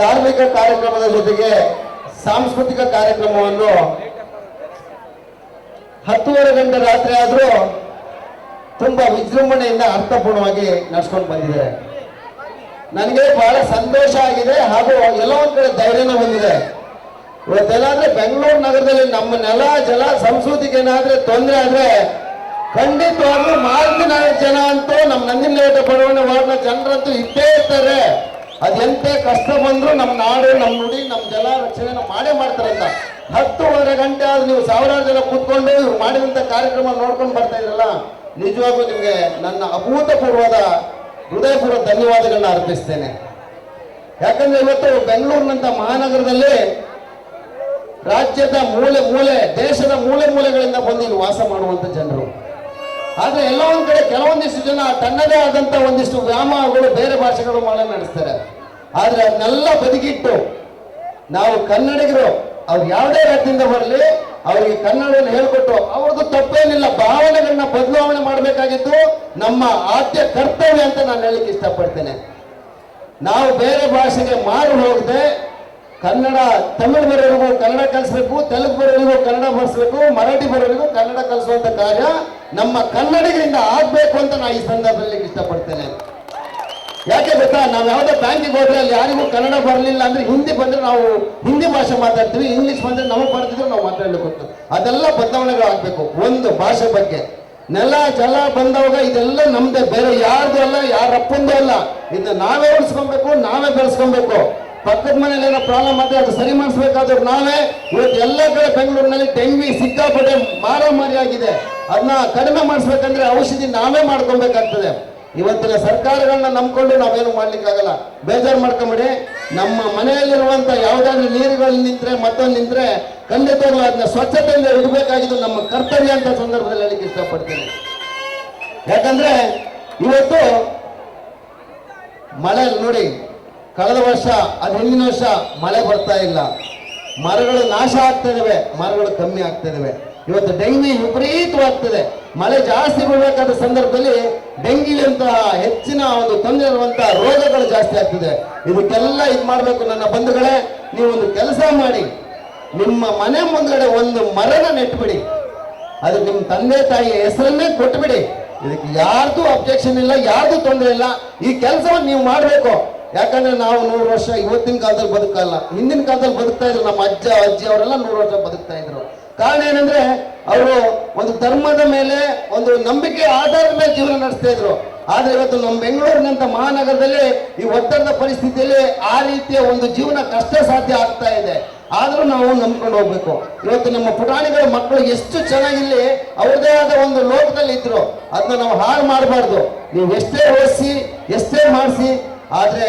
ಧಾರ್ಮಿಕ ಕಾರ್ಯಕ್ರಮದ ಜೊತೆಗೆ ಸಾಂಸ್ಕೃತಿಕ ಕಾರ್ಯಕ್ರಮವನ್ನು ಹತ್ತುವರೆ ಗಂಟೆ ರಾತ್ರಿ ಆದರೂ ತುಂಬಾ ವಿಜೃಂಭಣೆಯಿಂದ ಅರ್ಥಪೂರ್ಣವಾಗಿ ನಡ್ಸ್ಕೊಂಡು ಬಂದಿದೆ. ನನಗೆ ಬಹಳ ಸಂತೋಷ ಆಗಿದೆ ಹಾಗೂ ಎಲ್ಲ ಒಂದ್ ಕಡೆ ಧೈರ್ಯನೂ ಬಂದಿದೆ. ಇವತ್ತೆಲ್ಲಾದ್ರೆ ಬೆಂಗಳೂರು ನಗರದಲ್ಲಿ ನಮ್ಮ ನೆಲ, ಜಲ, ಸಂಸ್ಕೃತಿಗೆ ಏನಾದ್ರೆ ತೊಂದರೆ ಆದ್ರೆ ಖಂಡಿತವಾಗ್ಲೂ ಮಾಲ್ದಿನ ಜನ ಅಂತೂ ನಮ್ಮ ನಂದಿನ ಬಡವಣೆ ವಾರ್ಡ್ನ ಜನರಂತೂ ಇದ್ದೇ ಇರ್ತಾರೆ. ಅದೆಂತೆ ಕಷ್ಟ ಬಂದ್ರು ನಮ್ಮ ನಾಡು, ನಮ್ಮ ನುಡಿ, ನಮ್ಮ ಜಲ ರಕ್ಷಣೆ ಮಾಡೇ ಮಾಡ್ತಾರಂತ. ಹತ್ತುವರೆ ಗಂಟೆ ಆದ್ರೆ ನೀವು ಸಾವಿರಾರು ಜನ ಕೂತ್ಕೊಂಡು ಇವ್ರು ಮಾಡಿದಂತ ಕಾರ್ಯಕ್ರಮ ನೋಡ್ಕೊಂಡು ಬರ್ತಾ ಇದ್ರಲ್ಲ ನಿಜವಾಗೂ ನಿಮಗೆ ನನ್ನ ಅಭೂತಪೂರ್ವದ ಹೃದಯಪೂರ್ವ ಧನ್ಯವಾದಗಳನ್ನ ಅರ್ಪಿಸ್ತೇನೆ. ಯಾಕಂದ್ರೆ ಇವತ್ತು ಬೆಂಗಳೂರಿನಂತ ಮಹಾನಗರದಲ್ಲಿ ರಾಜ್ಯದ ಮೂಲೆ ಮೂಲೆ, ದೇಶದ ಮೂಲೆ ಮೂಲೆಗಳಿಂದ ಬಂದು ಇಲ್ಲಿ ವಾಸ ಮಾಡುವಂತ ಜನರು. ಆದ್ರೆ ಎಲ್ಲ ಒಂದ್ ಕಡೆ ಕೆಲವೊಂದಿಷ್ಟು ಜನ ತನ್ನದೇ ಆದಂತ ಒಂದಿಷ್ಟು ವ್ಯಾಮಗಳು ಬೇರೆ ಭಾಷೆಗಳು ಮಾಡ ನಡೆಸ್ತಾರೆ. ಆದ್ರೆ ಅದನ್ನೆಲ್ಲ ಬದುಕಿಟ್ಟು ನಾವು ಕನ್ನಡಿಗರು, ಅವ್ರು ಯಾವುದೇ ರಾಜ್ಯದಿಂದ ಬರಲಿ, ಅವರಿಗೆ ಕನ್ನಡವನ್ನು ಹೇಳ್ಕೊಟ್ಟು ಅವ್ರದ್ದು ತಪ್ಪೇನಿಲ್ಲ, ಭಾವನೆಗಳನ್ನ ಬದಲಾವಣೆ ಮಾಡಬೇಕಾಗಿದ್ದು ನಮ್ಮ ಆದ್ಯ ಕರ್ತವ್ಯ ಅಂತ ನಾನು ಹೇಳಲಿಕ್ಕೆ ಇಷ್ಟಪಡ್ತೇನೆ. ನಾವು ಬೇರೆ ಭಾಷೆಗೆ ಮಾರು ಹೋಗದೆ ಕನ್ನಡ ತಮಿಳು ಬರೋರಿಗೂ ಕನ್ನಡ ಕಲಿಸ್ಬೇಕು ತೆಲುಗು ಬರೋರಿಗೂ ಕನ್ನಡ ಬರ್ಸ್ಬೇಕು ಮರಾಠಿ ಬರೋರಿಗೂ ಕನ್ನಡ ಕಲಿಸುವಂತ ಕಾರ್ಯ ನಮ್ಮ ಕನ್ನಡಿಗರಿಂದ ಆಗ್ಬೇಕು ಅಂತ ನಾನು ಈ ಸಂದರ್ಭದಲ್ಲಿ ಇಷ್ಟಪಡ್ತೇನೆ. ಯಾಕೆ ಗೊತ್ತಾ? ನಾವು ಯಾವುದೇ ಬ್ಯಾಂಕಿಗೆ ಹೋದ್ರೆ ಅಲ್ಲಿ ಯಾರಿಗೂ ಕನ್ನಡ ಬರಲಿಲ್ಲ ಅಂದ್ರೆ ಹಿಂದಿ ಬಂದ್ರೆ ನಾವು ಹಿಂದಿ ಭಾಷೆ ಮಾತಾಡ್ತೀವಿ, ಇಂಗ್ಲಿಷ್ ಬಂದ್ರೆ ನಮಗೆ ಬರ್ತಿದ್ರು ನಾವು ಮಾತಾಡ್ಲಿಕ್ಕೆ ಅದೆಲ್ಲ ಬದಲಾವಣೆಗಳು ಆಗ್ಬೇಕು, ಒಂದು ಭಾಷೆ ಬಗ್ಗೆ. ನೆಲ, ಜಲ, ಬಂದವಾಗ ಇದೆಲ್ಲ ನಮ್ದೇ, ಬೇರೆ ಯಾರ್ದು ಅಲ್ಲ, ಯಾರಪ್ಪಂದೂ ಅಲ್ಲ. ಇದನ್ನ ನಾವೇ ಉಳಿಸ್ಕೊಬೇಕು, ನಾವೇ ಬೆಳೆಸ್ಕೊಬೇಕು. ಪಕ್ಕದ ಮನೇಲಿ ಏನೋ ಪ್ರಾಬ್ಲಮ್ ಆದ್ರೆ ಅದು ಸರಿ ಮಾಡಿಸ್ಬೇಕಾದ್ರೆ ನಾವೇ. ಇವತ್ತು ಎಲ್ಲ ಕಡೆ ಬೆಂಗಳೂರಿನಲ್ಲಿ ಡೆಂಗಿ ಸಿಕ್ಕಾಪಟ್ಟೆ ಮಾರಾಮಾರಿ ಆಗಿದೆ ಅದನ್ನ ಕಡಿಮೆ ಮಾಡಿಸ್ಬೇಕಂದ್ರೆ ಔಷಧಿ ನಾವೇ ಮಾಡ್ಕೊಬೇಕಾಗ್ತದೆ. ಇವತ್ತಿನ ಸರ್ಕಾರಗಳನ್ನ ನಂಬ್ಕೊಂಡು ನಾವೇನು ಮಾಡ್ಲಿಕ್ಕಾಗಲ್ಲ. ಬೇಜಾರು ಮಾಡ್ಕೊಂಬಿಡಿ. ನಮ್ಮ ಮನೆಯಲ್ಲಿರುವಂತ ಯಾವ್ದಾದ್ರು ನೀರುಗಳು ನಿಂತ್ರೆ, ಮತ್ತೊಂದು ನಿಂತ್ರೆ ಖಂಡಿತವಾಗ್ಲೂ ಅದನ್ನ ಸ್ವಚ್ಛತೆಯಿಂದ ಇಡಬೇಕಾಗಿದ್ದು ನಮ್ಮ ಕರ್ತವ್ಯ ಅಂತ ಸಂದರ್ಭದಲ್ಲಿ ಹೇಳಿಕ್ಕೆ ಇಷ್ಟಪಡ್ತೇನೆ. ಯಾಕಂದ್ರೆ ಇವತ್ತು ಮಳೆ ನೋಡಿ ಕಳೆದ ವರ್ಷ, ಅದು ಹಿಂದಿನ ವರ್ಷ ಮಳೆ ಬರ್ತಾ ಇಲ್ಲ. ಮರಗಳು ನಾಶ ಆಗ್ತಾ ಇದಾವೆ, ಮರಗಳು ಕಮ್ಮಿ ಆಗ್ತಾ ಇದಾವೆ. ಇವತ್ತು ಡೆಂಗಿ ವಿಪರೀತವಾಗ್ತದೆ. ಮಳೆ ಜಾಸ್ತಿ ಬೀಳಬೇಕಾದ ಸಂದರ್ಭದಲ್ಲಿ ಡೆಂಗಿಲಿಂತಹ ಹೆಚ್ಚಿನ ಒಂದು ತೊಂದರೆ ಇರುವಂತಹ ರೋಗಗಳು ಜಾಸ್ತಿ ಆಗ್ತದೆ. ಇದಕ್ಕೆಲ್ಲ ಇದು ಮಾಡಬೇಕು ನನ್ನ ಬಂಧುಗಳೇ ನೀವು ಒಂದು ಕೆಲಸ ಮಾಡಿ. ನಿಮ್ಮ ಮನೆ ಮುಂದ್ಗಡೆ ಒಂದು ಮರನ ನೆಟ್ಬಿಡಿ. ಅದು ನಿಮ್ಮ ತಂದೆ ತಾಯಿಯ ಹೆಸರನ್ನೇ ಕೊಟ್ಬಿಡಿ. ಇದಕ್ಕೆ ಯಾರ್ದು ಅಬ್ಜೆಕ್ಷನ್ ಇಲ್ಲ, ಯಾರ್ದು ತೊಂದರೆ ಇಲ್ಲ. ಈ ಕೆಲಸವನ್ನು ನೀವು ಮಾಡಬೇಕು. ಯಾಕಂದ್ರೆ ನಾವು ನೂರು ವರ್ಷ ಇವತ್ತಿನ ಕಾಲದಲ್ಲಿ ಬದುಕಲ್ಲ ಹಿಂದಿನ ಕಾಲದಲ್ಲಿ ಬದುಕ್ತಾ ಇದ್ರು ನಮ್ಮ ಅಜ್ಜ, ಅಜ್ಜಿ ಅವರೆಲ್ಲ ನೂರು ವರ್ಷ ಬದುಕ್ತಾ ಇದ್ರು. ಕಾರಣ ಏನಂದ್ರೆ ಅವರು ಒಂದು ಧರ್ಮದ ಮೇಲೆ, ಒಂದು ನಂಬಿಕೆ ಆಧಾರದ ಮೇಲೆ ಜೀವನ ನಡೆಸ್ತಾ ಇದ್ರು. ಆದ್ರೆ ಇವತ್ತು ನಮ್ಮ ಬೆಂಗಳೂರಿನಂತ ಮಹಾನಗರದಲ್ಲಿ ಈ ಒತ್ತಡದ ಪರಿಸ್ಥಿತಿಯಲ್ಲಿ ಆ ರೀತಿಯ ಒಂದು ಜೀವನ ಕಷ್ಟ ಸಾಧ್ಯ ಆಗ್ತಾ ಇದೆ. ಆದರೂ ನಾವು ನಂಬ್ಕೊಂಡು ಹೋಗ್ಬೇಕು. ಇವತ್ತು ನಮ್ಮ ಪುಟಾಣಿಗಳ ಮಕ್ಕಳು ಎಷ್ಟು ಚೆನ್ನಾಗಿಲ್ಲಿ ಅವ್ರದೇ ಆದ ಒಂದು ಲೋಕದಲ್ಲಿ ಇದ್ರು ಅದನ್ನ ನಾವು ಹಾಳು ಮಾಡಬಾರ್ದು. ನೀವು ಎಷ್ಟೇ ಓದಿಸಿ, ಎಷ್ಟೇ ಮಾಡಿಸಿ ಆದ್ರೆ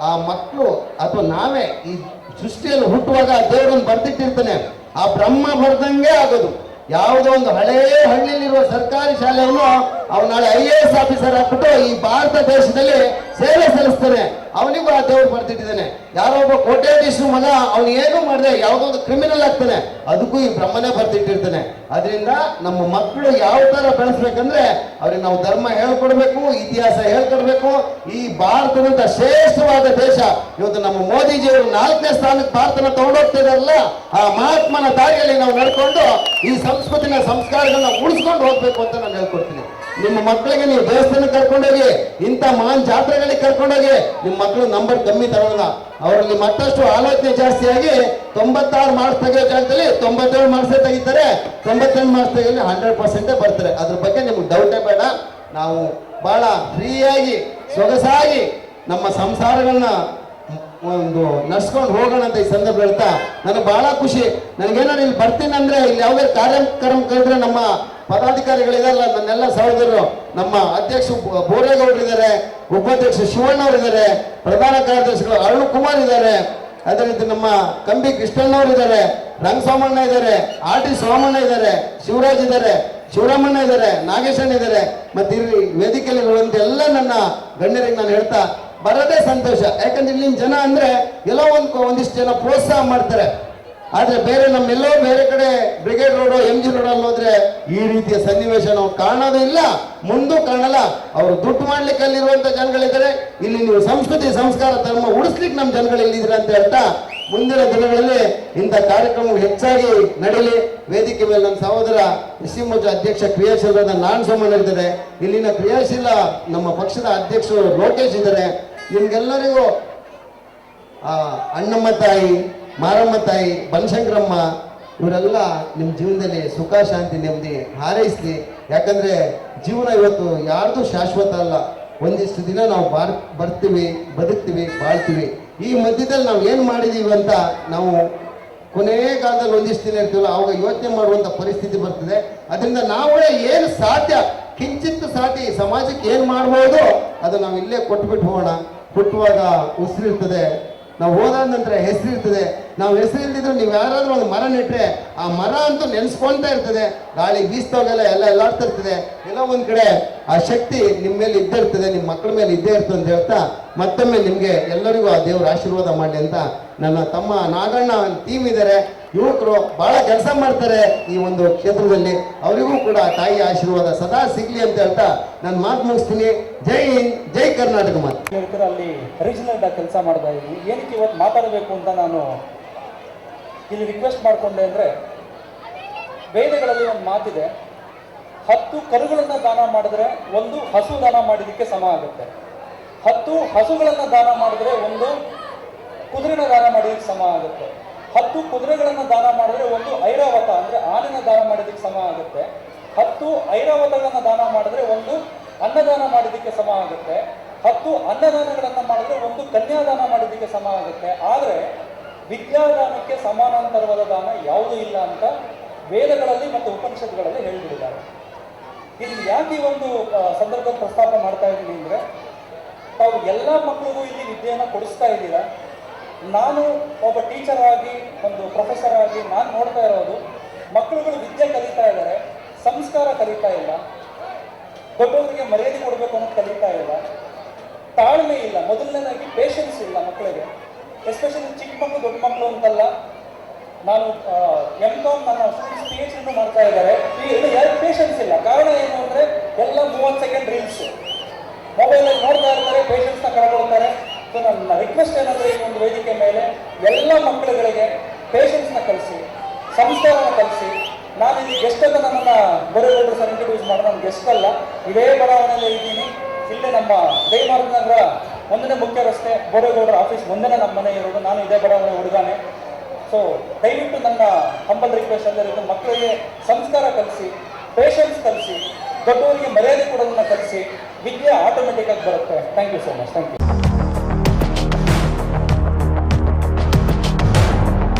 ಆ ಮಕ್ಕಳು ಅಥವಾ ನಾವೇ ಈ ಸೃಷ್ಟಿಯಲ್ಲಿ ಹುಟ್ಟುವಾಗ ದೇವರನ್ನು ಬರ್ದಿಟ್ಟಿರ್ತಾನೆ. ಆ ಬ್ರಹ್ಮ ಬರ್ದಂಗೆ ಆಗೋದು. ಯಾವುದೋ ಒಂದು ಹಳೇ ಹಳ್ಳಿಯಲ್ಲಿರುವ ಸರ್ಕಾರಿ ಶಾಲೆಯನ್ನು ಅವನು ನಾಳೆ ಐ ಎ ಎಸ್ ಆಫೀಸರ್ ಆಗ್ಬಿಟ್ಟು ಈ ಭಾರತ ದೇಶದಲ್ಲಿ ಸೇವೆ ಸಲ್ಲಿಸ್ತಾನೆ ಅವನಿಗೂ ಆ ದೇವರು ಬರ್ತಿಟ್ಟಿದ್ದಾನೆ. ಯಾರೋ ಒಬ್ಬ ಕೋಟ್ಯಾಧೀಶರು ಮಗ, ಅವನು ಏನು ಮಾಡಿದೆ, ಯಾವುದೋ ಒಂದು ಕ್ರಿಮಿನಲ್ ಆಗ್ತಾನೆ. ಅದಕ್ಕೂ ಈ ಬ್ರಹ್ಮನೇ ಬರ್ತಿಟ್ಟಿರ್ತಾನೆ. ಅದರಿಂದ ನಮ್ಮ ಮಕ್ಕಳು ಯಾವ ತರ ಬೆಳೆಸ್ಬೇಕಂದ್ರೆ, ಅವ್ರಿಗೆ ನಾವು ಧರ್ಮ ಹೇಳ್ಕೊಡ್ಬೇಕು, ಇತಿಹಾಸ ಹೇಳ್ಕೊಡ್ಬೇಕು. ಈ ಭಾರತದಂತ ಶ್ರೇಷ್ಠವಾದ ದೇಶ. ಇವತ್ತು ನಮ್ಮ ಮೋದಿಜಿಯವರು ನಾಲ್ಕನೇ ಸ್ಥಾನಕ್ಕೆ ಭಾರತನ ತಗೊಂಡೋಗ್ತಿದಾರಲ್ಲ, ಆ ಮಹಾತ್ಮನ ದಾರಿಯಲ್ಲಿ ನಾವು ನಡ್ಕೊಂಡು ಈ ಸಂಸ್ಕೃತಿನ ಸಂಸ್ಕಾರಗಳನ್ನ ಉಳಿಸ್ಕೊಂಡು ಹೋಗ್ಬೇಕು ಅಂತ ನಾನು ಹೇಳ್ಕೊಡ್ತೀನಿ. ನಿಮ್ಮ ಮಕ್ಕಳಿಗೆ ನೀವು ದೇವಸ್ಥಾನಕ್ಕೆ ಕರ್ಕೊಂಡೋಗಿ, ಇಂಥ ಮಹಾನ್ ಜಾತ್ರೆಗಳಿಗೆ ಕರ್ಕೊಂಡೋಗಿ, ನಿಮ್ಮ ಮಕ್ಕಳು ನಂಬರ್ ಕಮ್ಮಿ ತಗೊಳ್ಳಲ್ಲ ಅವರಲ್ಲಿ ಮತ್ತಷ್ಟು ಆಲೋಚನೆ ಜಾಸ್ತಿಯಾಗಿ ತೊಂಬತ್ತಾರು ಮಾರ್ಕ್ಸ್ ತೆಗೆಯೋ ಜಾಗದಲ್ಲಿ ತೊಂಬತ್ತೇಳು ಮಾರ್ಕ್ಸೇ ತೆಗಿತಾರೆ. ತೊಂಬತ್ತೇಳು ಮಾರ್ಕ್ಸ್ ತೆಗೆಯಲ್ಲಿ ಹಂಡ್ರೆಡ್ ಪರ್ಸೆಂಟೇ ಬರ್ತಾರೆ. ಅದ್ರ ಬಗ್ಗೆ ನಿಮ್ಗೆ ಡೌಟೇ ಬೇಡ. ನಾವು ಬಹಳ ಫ್ರೀಯಾಗಿ ಸೊಗಸಾಗಿ ನಮ್ಮ ಸಂಸಾರಗಳನ್ನ ಒಂದು ನಡ್ಸ್ಕೊಂಡು ಹೋಗೋಣ ಅಂತ ಈ ಸಂದರ್ಭ ಹೇಳ್ತಾ ನನಗೆ ಬಹಳ ಖುಷಿ. ನನಗೇನಾದ್ರು ಇಲ್ಲಿ ಬರ್ತೀನಿ ಅಂದ್ರೆ ಇಲ್ಲಿ ಯಾವುದೇ ಕಾರ್ಯಕ್ರಮ ಕಂಡ್ರೆ ನಮ್ಮ ಪದಾಧಿಕಾರಿಗಳಿದಾರಲ್ಲ, ನನ್ನೆಲ್ಲ ಸಹೋದರರು, ನಮ್ಮ ಅಧ್ಯಕ್ಷ ಬೋರೇಗೌಡ್ರು ಬೋರೇಗೌಡರು ಇದ್ದಾರೆ ಉಪಾಧ್ಯಕ್ಷ ಶಿವಣ್ಣವ್ರು ಇದ್ದಾರೆ ಪ್ರಧಾನ ಕಾರ್ಯದರ್ಶಿಗಳು ಅರುಣ್ ಕುಮಾರ್ ಇದ್ದಾರೆ. ಅದೇ ರೀತಿ ನಮ್ಮ ಕಂಬಿ ಕೃಷ್ಣಣ್ಣವ್ರು ಇದ್ದಾರೆ ರಂಗಸ್ವಾಮಣ್ಣ ಇದ್ದಾರೆ, ಆರ್ ಟಿ ಸೋಮಣ್ಣ ಇದ್ದಾರೆ, ಶಿವರಾಜ್ ಇದ್ದಾರೆ, ಶಿವರಾಮಣ್ಣ ಇದ್ದಾರೆ, ನಾಗೇಶಣ್ಣ ಇದ್ದಾರೆ. ಮತ್ತೆ ವೇದಿಕೆಯಲ್ಲಿ ಎಲ್ಲ ನನ್ನ ಗಣ್ಯರಿಗೆ ನಾನು ಹೇಳ್ತಾ ಬರೋದೇ ಸಂತೋಷ. ಯಾಕಂದ್ರೆ ಇಲ್ಲಿನ ಜನ ಅಂದ್ರೆ ಎಲ್ಲೋ ಒಂದು ಒಂದಿಷ್ಟು ಜನ ಪ್ರೋತ್ಸಾಹ ಮಾಡ್ತಾರೆ. ಆದ್ರೆ ಬೇರೆ ನಮ್ಮೆಲ್ಲೋ ಬೇರೆ ಕಡೆ Brigade road M G road ಅಲ್ಲಿ ಹೋದ್ರೆ ಈ ರೀತಿಯ ಸನ್ನಿವೇಶ ನಾವು ಕಾಣೋದು ಇಲ್ಲ. ಮುಂದೂ ಕಾಣಲ್ಲ. ಅವರು ದುಡ್ಡು ಮಾಡ್ಲಿಕ್ಕೆ ಅಲ್ಲಿರುವಂತ ಜನಗಳಿದ್ದಾರೆ. ಇಲ್ಲಿ ನೀವು ಸಂಸ್ಕೃತಿ, ಸಂಸ್ಕಾರ, ಧರ್ಮ ಉಳಿಸ್ಲಿಕ್ಕೆ ನಮ್ಮ ಜನಗಳು ಅಂತ ಹೇಳ್ತಾ ಮುಂದಿನ ದಿನಗಳಲ್ಲಿ ಇಂಥ ಕಾರ್ಯಕ್ರಮ ಹೆಚ್ಚಾಗಿ ನಡೀಲಿ. ವೇದಿಕೆ ಮೇಲೆ ನಮ್ಮ ಸಹೋದರ ಎಸ್ಸಿಮೋರ್ಚಾ ಅಧ್ಯಕ್ಷ ಕ್ರಿಯಾಶೀಲರಾದ ನಾನ್ ಸೋಮಣ್ಣ ಇದ್ದಾರೆ. ಇಲ್ಲಿನ ಕ್ರಿಯಾಶೀಲ ನಮ್ಮ ಪಕ್ಷದ ಅಧ್ಯಕ್ಷರು ಲೋಕೇಶ್ ಇದ್ದಾರೆ. ನಿಮ್ಗೆಲ್ಲರಿಗೂ, ಆ, ಅಣ್ಣಮ್ಮ ತಾಯಿ, ಮಾರಮ್ಮ ತಾಯಿ, ಬನಶಂಕರಮ್ಮ, ಇವರೆಲ್ಲ ನಿಮ್ಮ ಜೀವನದಲ್ಲಿ ಸುಖ, ಶಾಂತಿ, ನೆಮ್ಮದಿ ಹಾರೈಸಲಿ. ಯಾಕಂದರೆ ಜೀವನ ಇವತ್ತು ಯಾರ್ದು ಶಾಶ್ವತ ಅಲ್ಲ. ಒಂದಿಷ್ಟು ದಿನ ನಾವು ಬಾರ್, ಬರ್ತೀವಿ, ಬದುಕ್ತೀವಿ, ಬಾಳ್ತೀವಿ. ಈ ಮಧ್ಯದಲ್ಲಿ ನಾವು ಏನು ಮಾಡಿದ್ದೀವಿ ಅಂತ ನಾವು ಕೊನೆಯ ಕಾಲದಲ್ಲಿ ಒಂದಿಷ್ಟು ದಿನ ಇರ್ತೀವಲ್ಲ, ಅವಾಗ ಯೋಚನೆ ಮಾಡುವಂಥ ಪರಿಸ್ಥಿತಿ ಬರ್ತದೆ. ಅದರಿಂದ ನಾವೇ ಏನು ಸಾಧ್ಯ? ಕಿಂಚಿತ್ತು ಸಾಧ್ಯ ಸಮಾಜಕ್ಕೆ ಏನು ಮಾಡ್ಬೋದು? ಅದು ನಾವು ಇಲ್ಲೇ ಕೊಟ್ಬಿಟ್ಟು ಹೋಗೋಣ. ಹುಟ್ಟುವಾಗ ಉಸಿರಿರ್ತದೆ ನಾವು ಹೋದ ನಂತರ ಹೆಸರಿರ್ತದೆ ನಾವು ಹೆಸರಿಲ್ದಿದ್ರು ನೀವು ಯಾರಾದರೂ ಒಂದು ಮರ ನೆಟ್ಟರೆ ಆ ಮರ ಅಂತೂ ನೆನೆಸ್ಕೊಳ್ತಾ ಇರ್ತದೆ. ಗಾಳಿ ಬೀಸ್ತೋಗೆಲ್ಲ ಎಲ್ಲ ಎಲ್ಲಾಡ್ತಾ ಇರ್ತದೆ. ಎಲ್ಲ ಒಂದು ಕಡೆ ಆ ಶಕ್ತಿ ನಿಮ್ಮ ಮೇಲೆ ಇದ್ದೇ ಇರ್ತದೆ. ನಿಮ್ಮ ಮಕ್ಕಳ ಮೇಲೆ ಇದ್ದೇ ಇರ್ತದೆ ಅಂತ ಹೇಳ್ತಾ ಮತ್ತೊಮ್ಮೆ ನಿಮಗೆ ಎಲ್ಲರಿಗೂ ಆ ದೇವರ ಆಶೀರ್ವಾದ ಮಾಡಿ ಅಂತ ನನ್ನ ತಮ್ಮ ನಾಗಣ್ಣ ಟೀಮ್ ಇದ್ದಾರೆ ಯುವಕರು ಬಹಳ ಕೆಲಸ ಮಾಡ್ತಾರೆ ಈ ಒಂದು ಕ್ಷೇತ್ರದಲ್ಲಿ. ಅವರಿಗೂ ಕೂಡ ತಾಯಿ ಆಶೀರ್ವಾದ ಸದಾ ಸಿಗ್ಲಿ ಅಂತ ಹೇಳ್ತಾ ನಾನು ಮಾತು ಮುಗಿಸ್ತೀನಿ. ಜೈ ಹಿಂದ್, ಜೈ ಕರ್ನಾಟಕ ಮಾತು. ಹೇಳ್ತಾರೆ ಅಲ್ಲಿ ರೀಜನಲ್ ಕೆಲಸ ಮಾಡ್ತಾ ಇದ್ದೀನಿ. ಏನಕ್ಕೆ ಇವತ್ತು ಮಾತಾಡಬೇಕು ಅಂತ ನಾನು ಇಲ್ಲಿ ರಿಕ್ವೆಸ್ಟ್ ಮಾಡಿಕೊಂಡೆ ಅಂದರೆ, ವೇದಗಳಲ್ಲಿ ಒಂದು ಮಾತಿದೆ, ಹತ್ತು ಕರುಗಳನ್ನು ದಾನ ಮಾಡಿದ್ರೆ ಒಂದು ಹಸು ದಾನ ಮಾಡಿದಕ್ಕೆ ಸಮ ಆಗುತ್ತೆ. ಹತ್ತು ಹಸುಗಳನ್ನು ದಾನ ಮಾಡಿದ್ರೆ ಒಂದು ಕುದುರೆನ ದಾನ ಮಾಡಿದಕ್ಕೆ ಸಮ ಆಗುತ್ತೆ. ಹತ್ತು ಕುದುರೆಗಳನ್ನು ದಾನ ಮಾಡಿದ್ರೆ ಒಂದು ಐರಾವತ, ಅಂದ್ರೆ ಆನೆನ ದಾನ ಮಾಡಿದಕ್ಕೆ ಸಮ ಆಗುತ್ತೆ. ಹತ್ತು ಐರಾವತಗಳನ್ನು ದಾನ ಮಾಡಿದ್ರೆ ಒಂದು ಅನ್ನದಾನ ಮಾಡಿದಕ್ಕೆ ಸಮ ಆಗುತ್ತೆ. ಹತ್ತು ಅನ್ನದಾನಗಳನ್ನು ಮಾಡಿದ್ರೆ ಒಂದು ಕನ್ಯಾದಾನ ಮಾಡಿದ್ದಕ್ಕೆ ಸಮ ಆಗುತ್ತೆ. ಆದರೆ ವಿದ್ಯಾದಾನಕ್ಕೆ ಸಮಾನಾಂತರವಾದ ದಾನ ಯಾವುದೂ ಇಲ್ಲ ಅಂತ ವೇದಗಳಲ್ಲಿ ಮತ್ತು ಉಪನಿಷತ್ಗಳಲ್ಲಿ ಹೇಳಿಬಿಟ್ಟಿದ್ದಾರೆ. ಇಲ್ಲಿ ಯಾಕೆ ಒಂದು ಸಂದರ್ಭ ಪ್ರಸ್ತಾಪ ಮಾಡ್ತಾ ಇದ್ದೀನಿ ಅಂದ್ರೆ, ತಾವು ಎಲ್ಲ ಮಕ್ಕಳಿಗೂ ಇಲ್ಲಿ ವಿದ್ಯೆಯನ್ನು ಕೊಡಿಸ್ತಾ ಇದ್ದೀರಾ? ನಾನು ಒಬ್ಬ ಟೀಚರ್ ಆಗಿ, ಒಂದು ಪ್ರೊಫೆಸರ್ ಆಗಿ ನಾನು ನೋಡ್ತಾ ಇರೋದು, ಮಕ್ಕಳುಗಳು ವಿದ್ಯೆ ಕಲಿತಾ ಇದ್ದಾರೆ, ಸಂಸ್ಕಾರ ಕಲಿತಾ ಇಲ್ಲ, ದೊಡ್ಡವರಿಗೆ ಮರ್ಯಾದೆ ಕೊಡಬೇಕು ಅನ್ನೋದು ಕಲಿತಾ ಇಲ್ಲ, ತಾಳ್ಮೆ ಇಲ್ಲ, ಮೊದಲನೇದಾಗಿ ಪೇಷನ್ಸ್ ಇಲ್ಲ ಮಕ್ಕಳಿಗೆ. ಎಸ್ಪೆಷಲಿ ಚಿಕ್ಕ ಮಕ್ಕಳು, ದೊಡ್ಡ ಮಕ್ಕಳು ಅಂತಲ್ಲ, ನಾನು ಎಂ ಕಾಮ್ ನನ್ನ ಸ್ಟೂಡೆಂಟ್ಸ್ ಪಿ ಎಚ್ ಮಾಡ್ತಾ ಇದ್ದಾರೆ. ಯಾರು ಪೇಷನ್ಸ್ ಇಲ್ಲ. ಕಾರಣ ಏನು ಅಂದ್ರೆ, ಎಲ್ಲ ಮೂವತ್ತು ಸೆಕೆಂಡ್ ರೀಲ್ಸ್ ಮೊಬೈಲಲ್ಲಿ ನೋಡ್ತಾ ಇರ್ತಾರೆ ಪೇಷನ್ಸ್ನ ಕಳ್ಕೊಳ್ತಾರೆ. ಸೊ ನನ್ನ ರಿಕ್ವೆಸ್ಟ್ ಏನಂದ್ರೆ ಈ ಒಂದು ವೇದಿಕೆ ಮೇಲೆ ಎಲ್ಲ ಮಕ್ಕಳುಗಳಿಗೆ ಪೇಷನ್ಸ್ನ ಕಲಿಸಿ ಸಂಸ್ಕಾರನ ಕಲಿಸಿ ನಾನು ಇಲ್ಲಿ ಗೆಸ್ಟ್ ಅಂತ ನನ್ನನ್ನು ಬೇರೆ ಸರ್ ಇಂಟ್ರೊಡ್ಯೂಸ್ ಮಾಡೋ ನಾನು ಗೆಸ್ಟ್ ಅಲ್ಲ. ಇದೇ ಬಡಾವಣೆಯಲ್ಲಿ ಇದ್ದೀನಿ. ಇಲ್ಲೇ ನಮ್ಮ ಜಯಮಾರ್ಗ ನಗರ ಒಂದನೇ ಮುಖ್ಯ ರಸ್ತೆ, ಬೋರೇಗೌಡರ ಆಫೀಸ್ ಒಂದನೇ ನಮ್ಮ ಮನೆ ಇರೋದು. ನಾನು ಇದೇ ಬಡಾವಣೆ ಹುಡುಗಾನೆ ಸೊ ದಯವಿಟ್ಟು ನನ್ನ ಹಂಬಲ್ ರಿಕ್ವೆಸ್ಟ್ ಅಂದರೆ ಮಕ್ಕಳಿಗೆ ಸಂಸ್ಕಾರ ಕಲಿಸಿ ಪೇಷನ್ಸ್ ಕಲಿಸಿ, ದೊಡ್ಡವರಿಗೆ ಮರ್ಯಾದೆ ಕೊಡೋದನ್ನ ಕಲಿಸಿ, ವಿದ್ಯೆ ಆಟೋಮೆಟಿಕ್ ಆಗಿ ಬರುತ್ತೆ. Thank you so much thank you